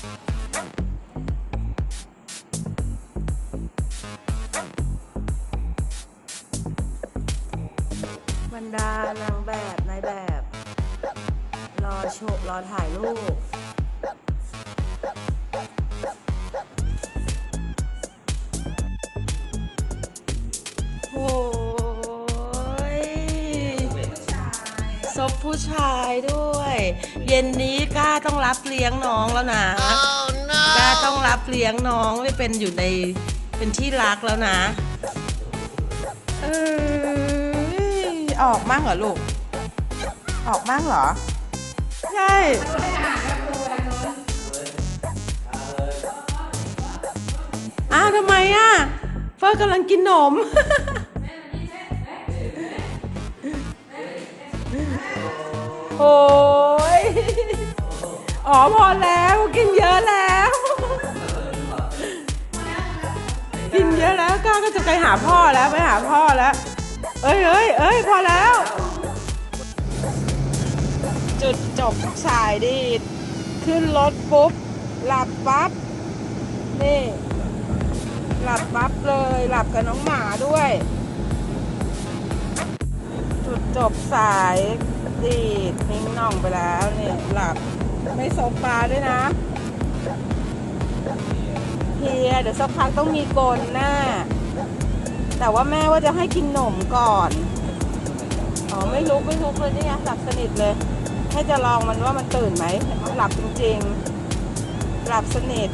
บรรดานางแบบนายแบบ รอโชว์รอถ่ายรูป บผู้ชายด้วย เย็นนี้กล้าต้องรับเลี้ยงน้องแล้วนะกล้าต้องรับเลี้ยงน้องไม่เป็นอยู่ในเป็นที่รักแล้วนะเออออกมั่งเหรอลูก ออกมั่งเหรอ ใช่อ้าวทำไมอะ เฟิร์สกำลังกินนม โอ้ยอ๋อพอแล้วกินเยอะแล้ว กินเยอะแล้วก้าก็จะไปหาพ่อแล้วไปหาพ่อแล้ว เอ้ยเอ้ยเอ้ยพอแล้ว จุดจบสายดีดขึ้นรถปุ๊บ หลับปั๊บ นี่ หลับปั๊บเลย หลับกับน้องหมาด้วย จบสายดีดนิ่งน่องไปแล้วเนี่ยหลับไม่โซฟาด้วยนะเพียเดี๋ยวสักพักต้องมีโกนหน้า แต่ว่าแม่ว่าจะให้กินหนมก่อนอ๋อไม่ลุกไม่ลุกเลยนี่ไงหลับสนิทเลย ให้จะลองมันว่ามันตื่นไหมหลับจริงๆหลับสนิท